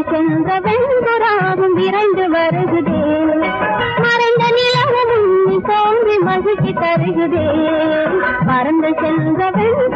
அவள் சொந்த வெண்புறாவும் விரைந்து வருகுதே. மறைந்த நிலவும் தோன்றி மகிழ்ச்சி தருகுதே. பறந்து சென்ற வெண்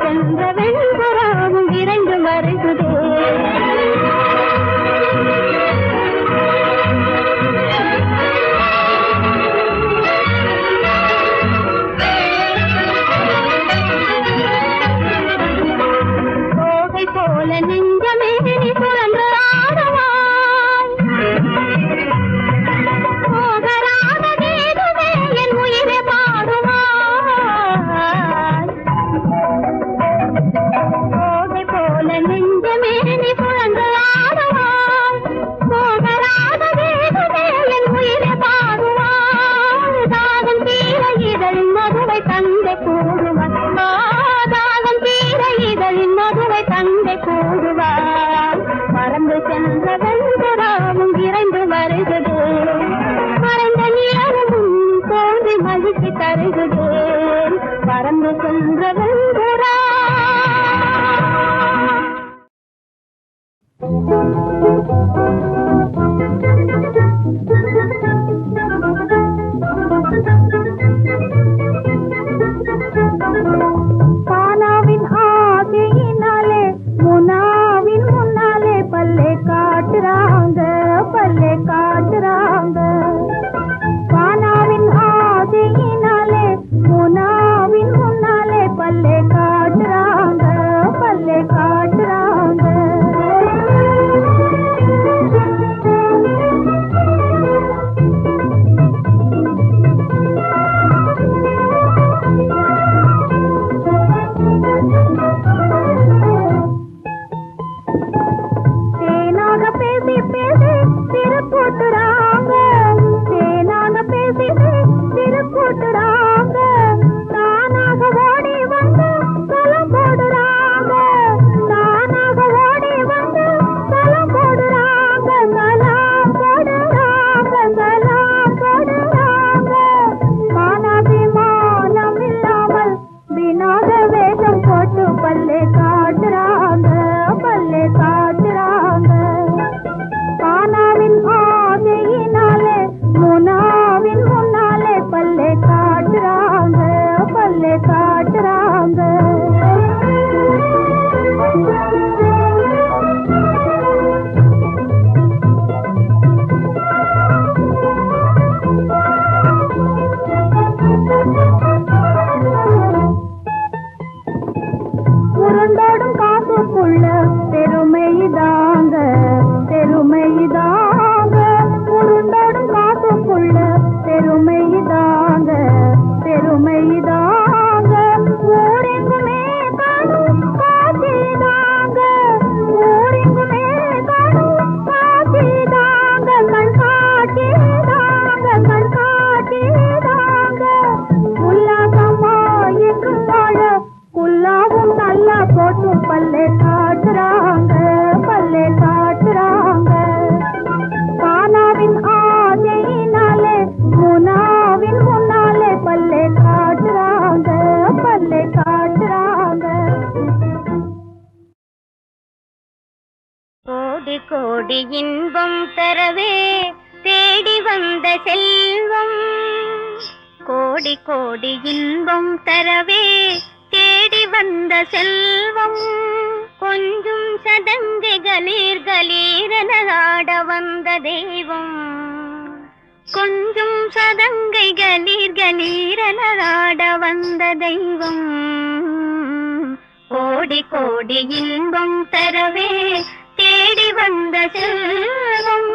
ಚಂದ್ರ రంగరంగురా Thank you. தேடி இன்பம் தரவே தேடி வந்த செல்வம். கோடி கோடி இன்பம் தரவே தேடி வந்த செல்வம். கொஞ்சம் சதங்கு கலீர் கலீரென வந்த தெய்வம். கொஞ்சம் சதங்கை கலீர் கலீரென வந்த தெய்வம். கோடி கோடி இன்பம் தரவே வந்த செல்வம்.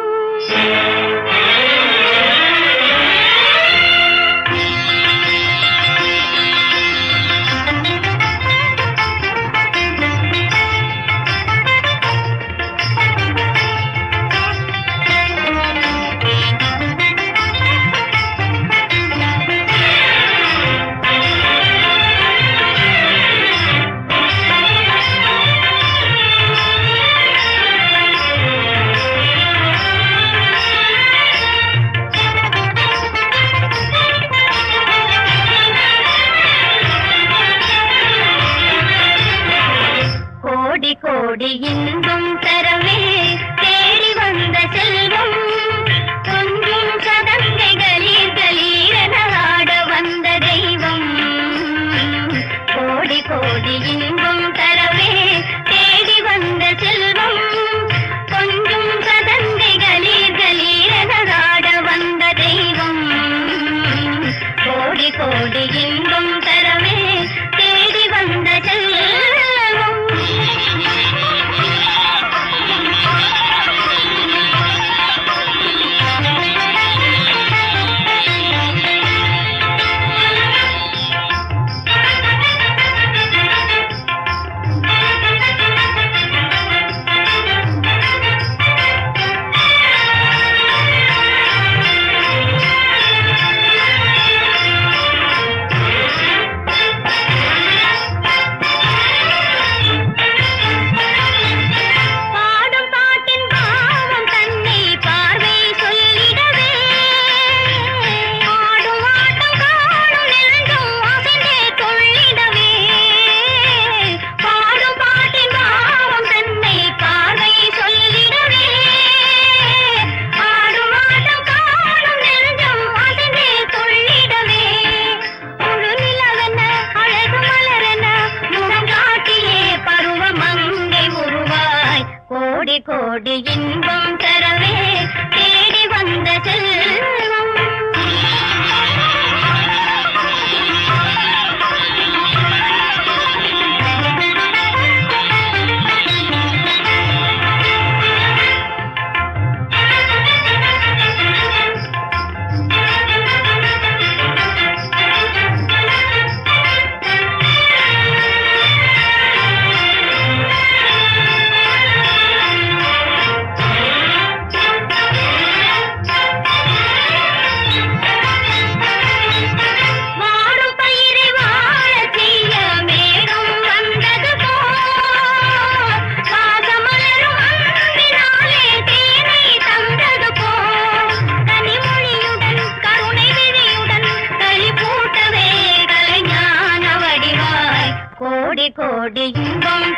கோடி இன்பம்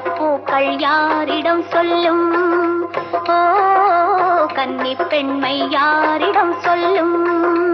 பூக்கள் யாரிடம் சொல்லும்? ஓ கன்னி பெண்மை யாரிடம் சொல்லும்?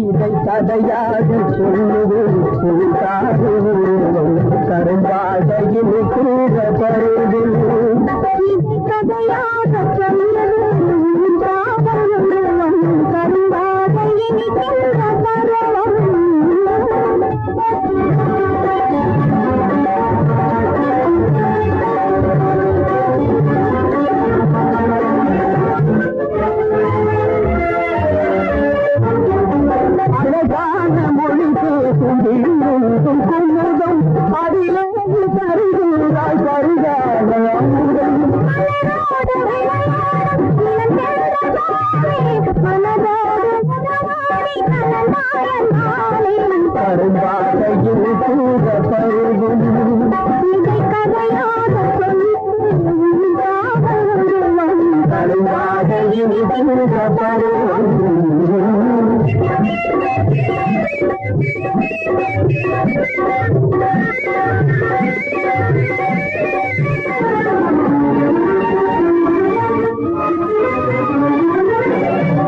இதை கதையாக சொல்லுவோம் கரும்பாடையில் கூற பருவில் கதையாக சொல்லுவோம் निकल रहा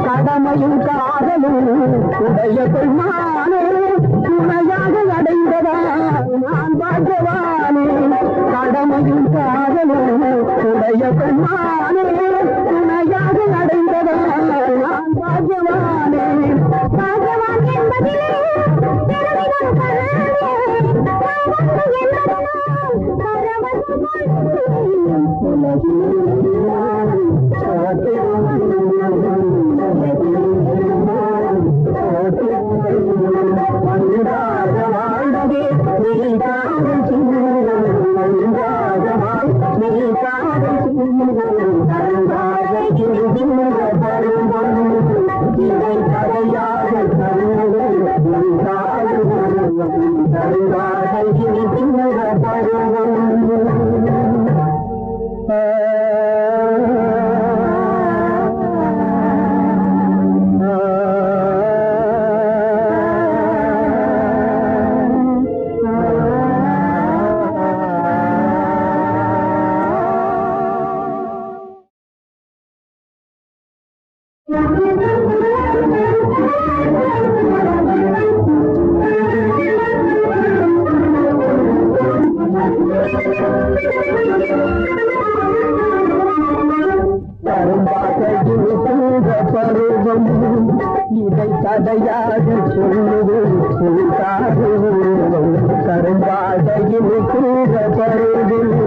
கடமையும் காதலும் உடைய பெருமானே துணையாக அடைந்ததா நான் பாகவானே கடமையும் காதலும் உடைய பெருமா சொல்லுது கரும்பாடையில் கீழ பருவில்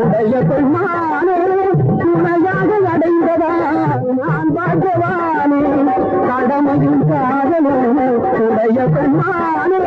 உடைய பெருமானே துணையாக அடைந்ததா? நான் பாகவானே கடமையும் காதலும் உடைய பெருமானே